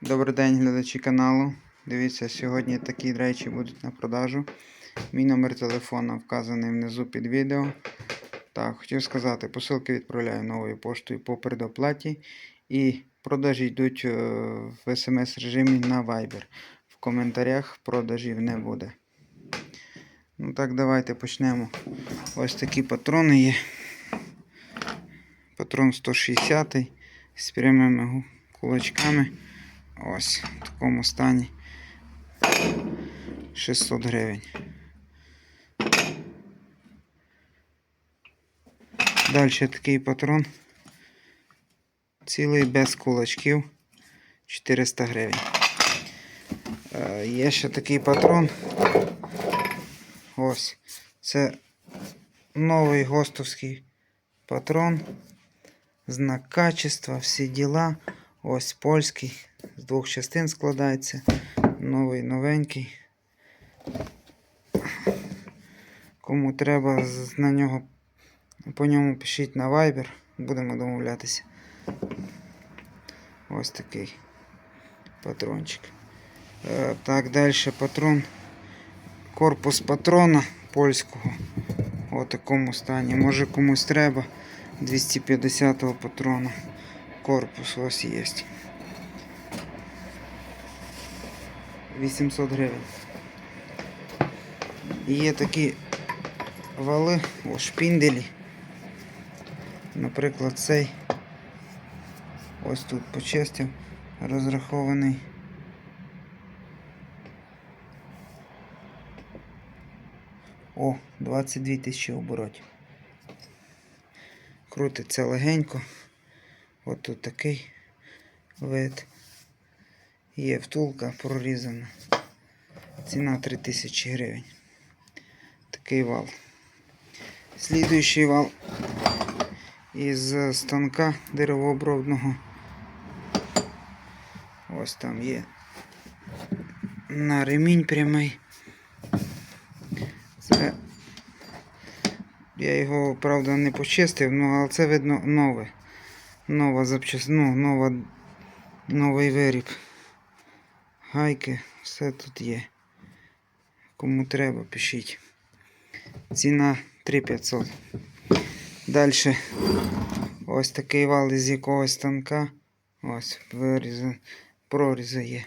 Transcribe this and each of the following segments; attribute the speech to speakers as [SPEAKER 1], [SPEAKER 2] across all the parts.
[SPEAKER 1] Добрий день, глядачі каналу. Дивіться, сьогодні такі речі будуть на продажу. Мій номер телефона вказаний внизу під відео. Так, хотів сказати, посилки відправляю новою поштою по предоплаті. І продажі йдуть е, в смс режимі на Viber. В коментарях продажів не буде. Ну так, давайте почнемо. Ось такі патрони є. Патрон 160 з прямими кулачками. Ось в такому стані 600 гривень. Далі такий патрон. Цілий без кулачків 400 гривень. Е, Є ще такий патрон. Ось. Це новий гостовський патрон. Знак качества, всі діла. Ось польський. Двох частин складається. Новий новенький. Кому треба на нього по ньому пишіть на Viber. Будемо домовлятися. Ось такий патрончик. Е, так, далі патрон. Корпус патрона польського. У такому стані. Може комусь треба 250-го патрона. Корпус ось є. 800 гривень. І Є такі вали, о, шпінделі. Наприклад, цей ось тут по почистив, розрахований. О, 22 тисячі оборотів. Крутиться легенько. От тут такий вид. Є втулка прорізана. Ціна 3000 гривень. Такий вал. Слідуючий вал із станка деревообробного. Ось там є на ремінь прямий. Це я його, правда, не почистив, ну, але це видно нове. Нова запчасть, ну, нова, новий виріб. Гайки, все тут є. Кому треба, пишіть. Ціна 3500. Далі ось такий вал із якогось станка. Ось виріза, проріза є.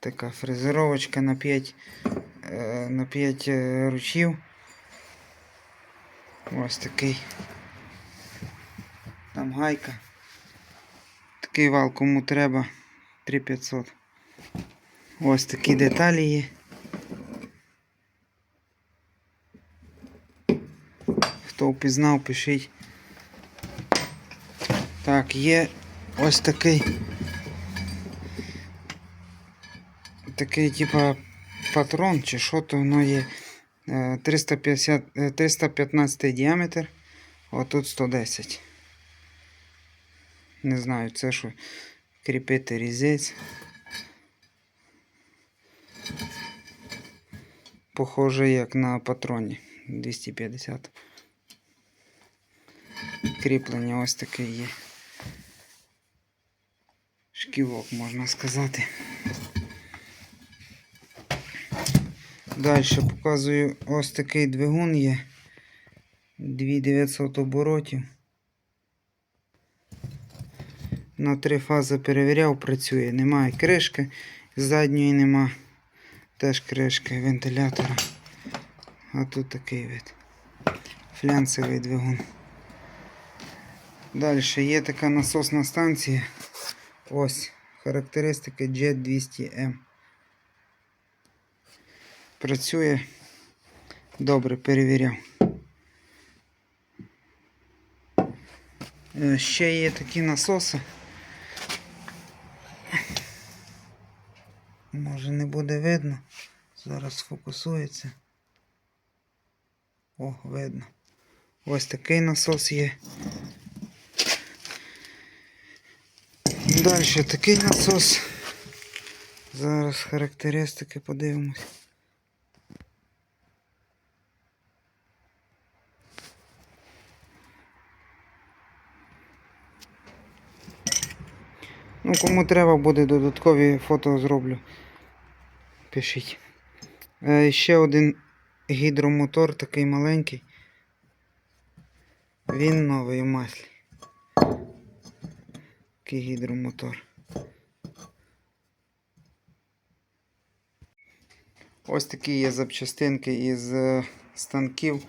[SPEAKER 1] Така фрезеровочка на 5, е, на 5 е, ручів. Ось такий. Там гайка. Такий вал кому треба 3500. Ось такі деталі є. Хто впізнав, пишіть. Так, є ось такий. Такий, типа, патрон, чи що то воно є. Е, 350, е, 315 діаметр, а тут 110. Не знаю, це що кріпити різець. Похоже, як на патроні 250. Кріплення ось таке є. Шківок, можна сказати. Далі показую ось такий двигун є. 2900 оборотів. На три фази перевіряв, працює. Немає кришки, задньої нема. Теж кришки вентилятора. А тут такий вид. Флянцевий двигун. Далі є така насосна станція. Ось характеристики Jet 200M. Працює. Добре, перевіряв. Е, Ще є такі насоси. Може не буде видно. Зараз сфокусується. О, видно. Ось такий насос є. Далі такий насос. Зараз характеристики подивимось. Ну, кому треба буде додаткові фото зроблю. Пишіть. Е, ще один гідромотор такий маленький. Він новий у маслі. Такий гідромотор. Ось такі є запчастинки із е, станків.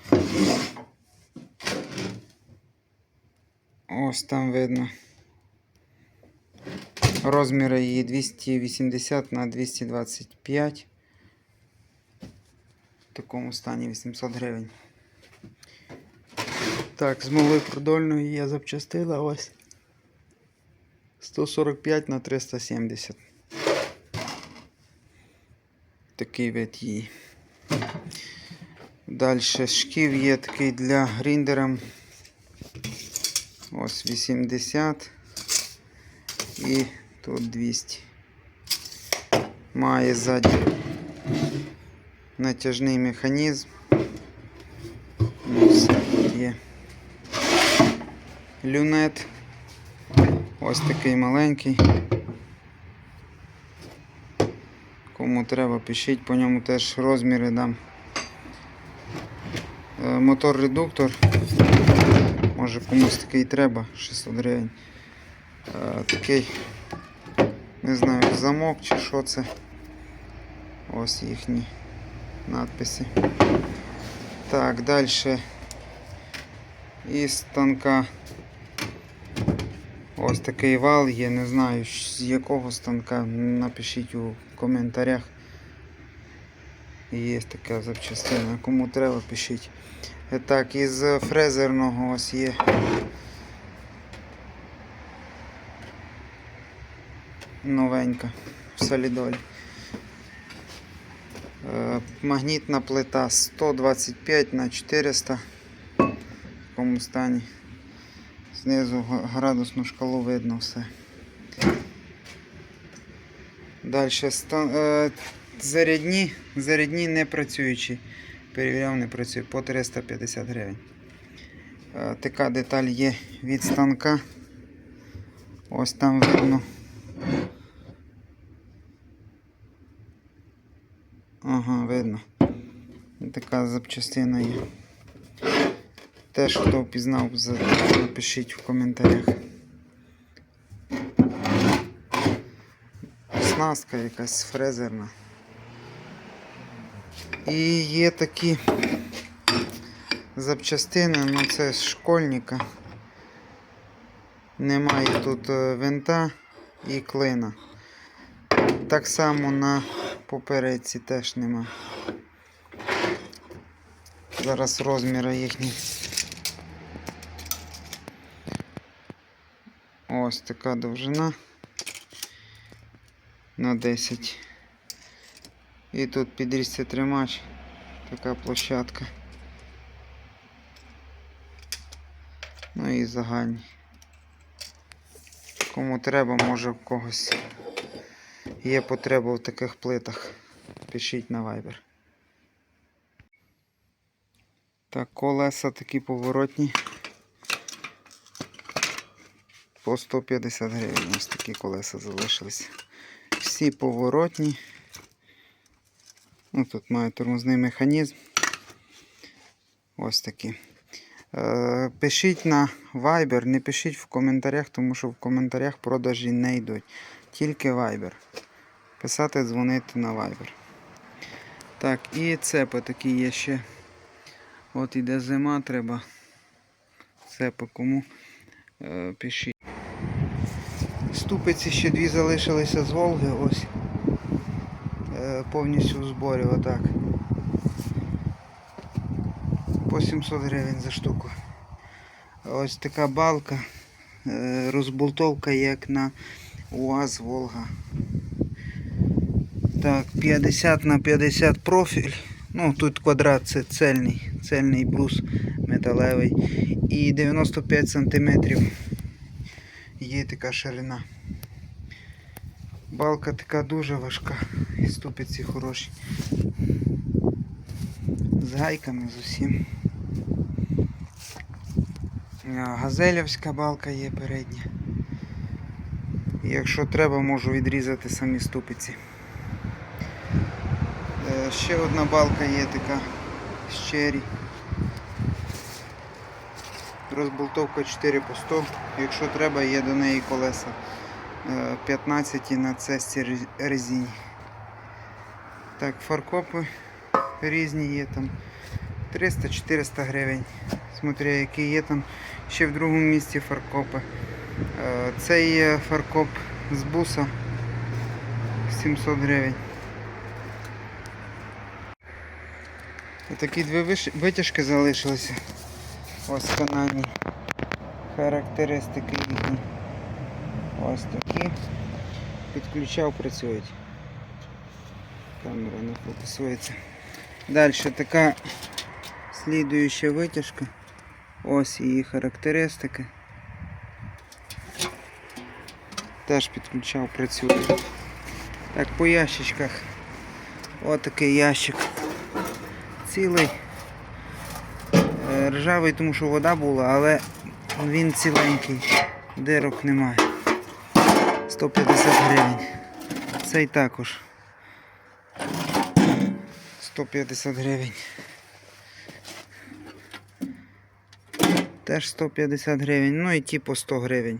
[SPEAKER 1] Ось там видно. Розміри її 280 на 225. В такому стані 800 гривень. Так, з малою продольною є запчастила ось 145 на 370. Такий вид її. Далі шків є такий для гріндера. Ось 80 і тут 200. Має ззаді натяжний механізм. Ось тут є люнет. Ось такий маленький. Кому треба, пишіть, по ньому теж розміри дам. Е, Мотор-редуктор. Може комусь такий треба, 600 гривень. Е, Такий, не знаю, замок чи що це. Ось їхні надписи. Так, далі. Із станка ось такий вал є, не знаю з якого станка. Напишіть у коментарях. Є така запчастина. Кому треба, пишіть. Е, Так, із фрезерного ось є. Новенька в солідолі. Е, Магнітна плита 125 на 400 в такому стані. Знизу градусну шкалу видно все. Далі е, зарядні, зарядні не працюючі. Перевіряв, не працює по 350 гривень. Е, Така деталь є від станка. Ось там видно. Ага, видно. Така запчастина є. Теж хто впізнав, напишіть в коментарях. Снастка якась фрезерна. І є такі запчастини, ну це з школьника. Немає тут е, винта і клина. Так само на попередці теж нема. Зараз розміри їхні. Ось така довжина на 10. І тут підрізся тримач, така площадка. Ну і загальні. Кому треба, може в когось є потреба в таких плитах. Пишіть на Viber. Так, колеса такі поворотні. По 150 гривень. Ось такі колеса залишилися. Всі поворотні. Ну, тут має тормозний механізм. Ось такі. Е, пишіть на Viber, не пишіть в коментарях, тому що в коментарях продажі не йдуть. Тільки Viber. Писати, дзвонити на Viber. Так, і цепи такі є ще. От іде зима, треба цепи кому. Е, пишіть. Ступиці ще дві залишилися з Волги, ось. Е, повністю в зборі, отак. По 700 гривень за штуку. Ось така балка. Е, розболтовка як на УАЗ Волга. Так, 50 на 50 профіль. Ну, тут квадрат це цельний, цельний брус металевий. І 95 см є така ширина. Балка така дуже важка. І ступиці хороші. З гайками з усім. А, Газелівська балка є передня. Якщо треба, можу відрізати самі ступиці. Е, Ще одна балка є така з чері. Розболтовка 4 по 100. Якщо треба, є до неї колеса е, 15 на цесті резині. Так, фаркопи різні є там 300-400 гривень. Смотря які є там ще в другому місці фаркопи. Е, Це є фаркоп з буса 700 гривень. Такі дві витяжки залишилися. Ось канальні характеристики їхні. Ось такі. Підключав, працюють. Камера не фокусується. Далі така слідуюча витяжка. Ось її характеристики. Теж підключав, працює. Так, по ящичках. Ось такий ящик. Цілий. Е, Ржавий, тому що вода була, але він ціленький. Дирок немає. 150 гривень. Цей також. 150 гривень. Теж 150 гривень. Ну і ті по 100 гривень.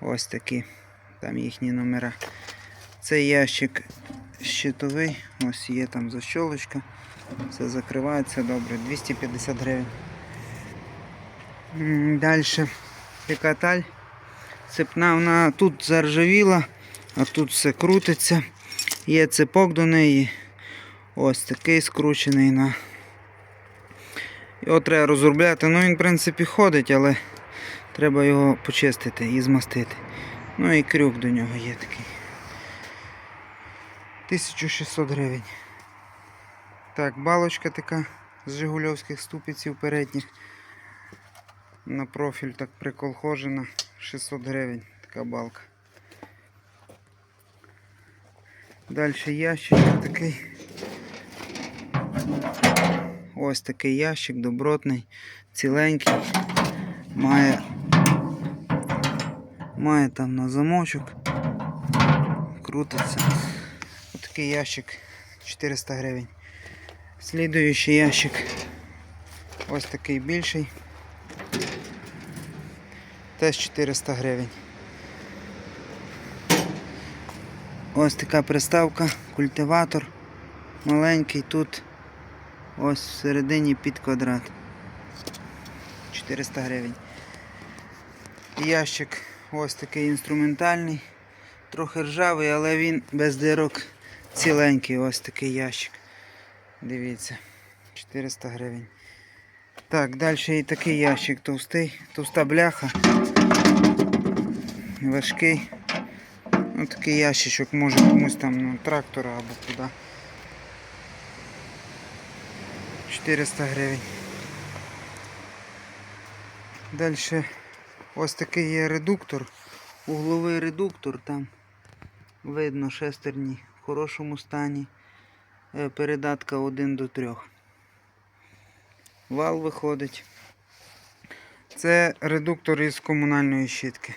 [SPEAKER 1] Ось такі. Там їхні номера. Цей ящик щитовий. Ось є там защолочка. Все закривається добре. 250 гривень. Далі. Така таль. Цепна вона тут заржавіла, а тут все крутиться. Є цепок до неї. Ось такий скручений на. Його треба розробляти. Ну він в принципі ходить, але треба його почистити і змастити. Ну і крюк до нього є такий. 1600 гривень. Так, балочка така з жигульовських ступиців передніх. На профіль так приколхожена. 600 гривень така балка. Далі ящик такий. Ось такий ящик добротний, ціленький. Має, має там на замочок. Крутиться. Ось такий ящик 400 гривень. Слідуючий ящик. Ось такий більший. Теж 400 гривень. Ось така приставка, культиватор. Маленький тут. Ось всередині під квадрат. 400 гривень. Ящик ось такий інструментальний. Трохи ржавий, але він без дирок ціленький. Ось такий ящик. Дивіться. 400 гривень. Так, далі і такий ящик товстий, товста бляха. Важкий. Ось такий ящичок може комусь там на трактора або куди. 400 гривень. Далі ось такий є редуктор. Угловий редуктор там видно шестерні в хорошому стані. Е, Передатка 1 до 3. Вал виходить. Це редуктор із комунальної щітки.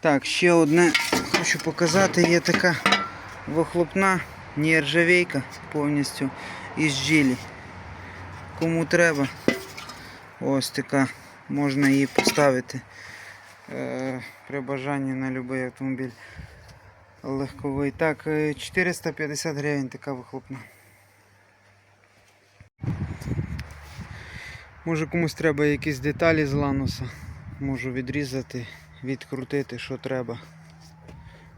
[SPEAKER 1] Так, ще одне хочу показати, є така вихлопна нержавейка повністю із джилі. Кому треба, ось така, можна її поставити е, при бажанні на будь-який автомобіль легковий. Так, е, 450 гривень така вихлопна. Може комусь треба якісь деталі з лануса. Можу відрізати, відкрутити, що треба.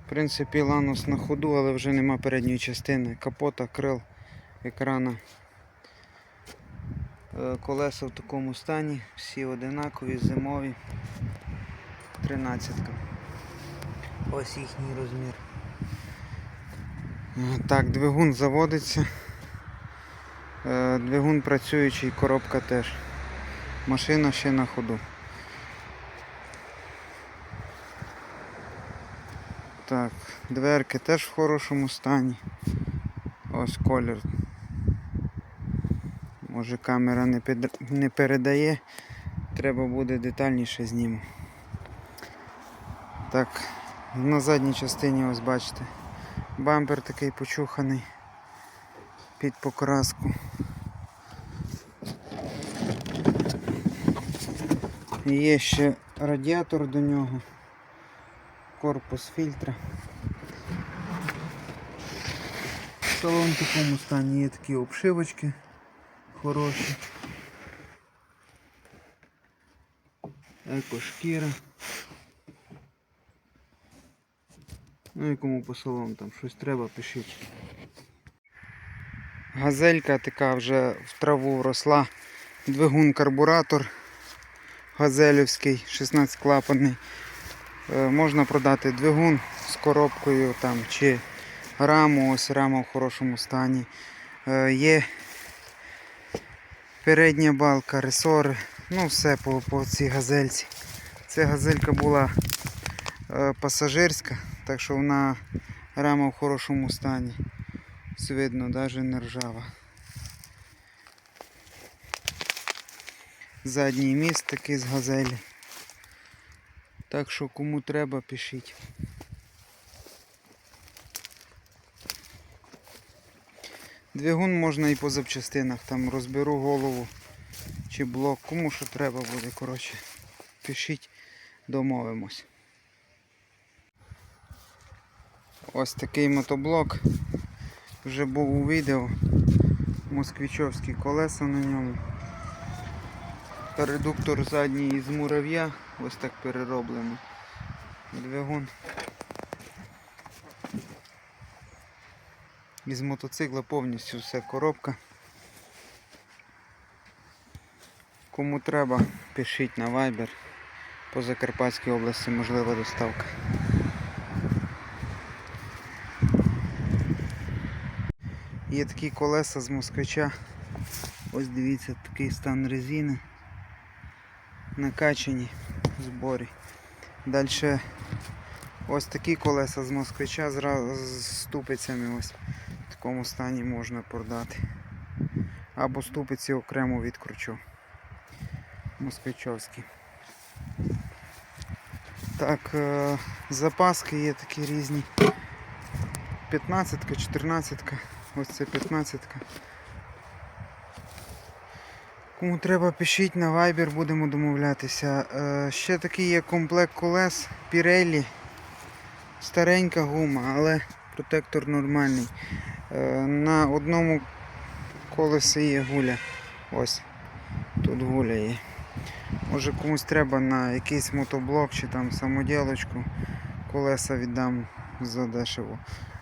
[SPEAKER 1] В принципі, ланус на ходу, але вже нема передньої частини. Капота, крил, екрана. Е, Колеса в такому стані, всі одинакові, зимові. 13. Ось їхній розмір. Е, Так, двигун заводиться. Е, Двигун працюючий, коробка теж. Машина ще на ходу. Так, дверки теж в хорошому стані. Ось колір. Може камера не, під... не передає, треба буде детальніше зніму. Так, на задній частині ось бачите. Бампер такий почуханий під покраску. Є ще радіатор до нього, корпус фільтра. В такому стані є такі обшивочки хороші. Екошкіра. Ну і кому по салону там щось треба, пишіть. Газелька така вже в траву вросла. Двигун карбуратор газелівський, 16 клапанний. Е, Можна продати двигун з коробкою там, чи раму, ось рама в хорошому стані. Е, Є передня балка, ресори, ну все по, по цій газельці. Ця газелька була е, пасажирська, так що вона рама в хорошому стані. Все видно, навіть не ржава. Задній міст такий з газелі. Так що кому треба, пишіть. Двигун можна і по запчастинах, там розберу голову чи блок, кому що треба буде, коротше. Пишіть, домовимось. Ось такий мотоблок. Вже був у відео. Москвичовські колеса на ньому. Редуктор задній із мурав'я, ось так перероблено. Двигун. Із мотоцикла повністю все коробка. Кому треба, пишіть на Viber. По Закарпатській області можлива доставка. Є такі колеса з москвича. Ось дивіться, такий стан резини. Накачані в зборі. Далі ось такі колеса з москвича з ступицями ось такому стані можна продати. Або ступиці окремо відкручу. Москвичовські. Так, е, запаски є такі різні. 15-ка, 14-ка. Ось це 15-ка. Кому треба, пишіть на Viber, будемо домовлятися. Е, ще такий є комплект колес Pirelli. Старенька гума, але протектор нормальний. Е, на одному колесі є гуля. Ось. Тут гуля є. Може комусь треба на якийсь мотоблок чи там самоділочку. Колеса віддам за дешево.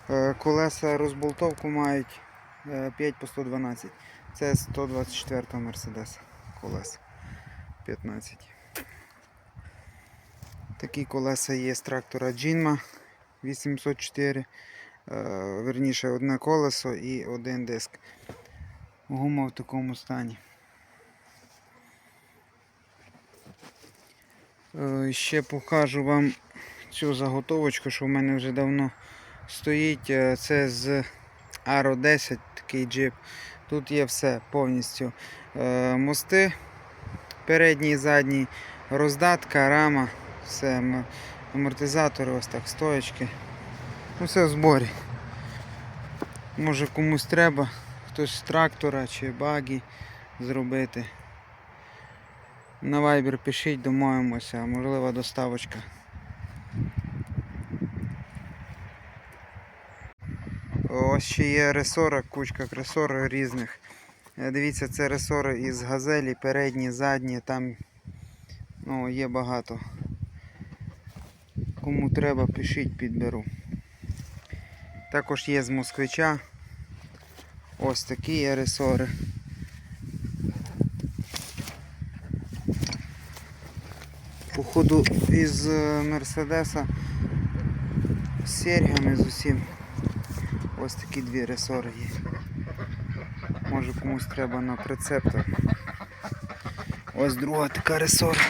[SPEAKER 1] Е, Колеса розболтовку мають е, 5 по 112. Це 124 Мерседес колеса 15. Такі колеса є з трактора Джинма 804. Е, Верніше одне колесо і один диск. Гума в такому стані. Е, Ще покажу вам цю заготовочку, що в мене вже давно стоїть. Е, Це з Aro 10, такий джип. Тут є все повністю. Мости, передній і задній, роздатка, рама, все, амортизатори, ось так, стоячки. Ну, все в зборі. Може комусь треба, хтось з трактора чи багі зробити. На Viber пишіть, домовимося, можлива доставочка. Ось ще є ресора, кучка ресор різних. Е, Дивіться, це ресори із газелі, передні, задні, там ну, є багато. Кому треба, пишіть, підберу. Також є з москвича. Ось такі ресори. Походу із е, Мерседеса з серьгами з усім. Ось такі дві ресори є. Може комусь треба на прицеп. Ось друга така ресора.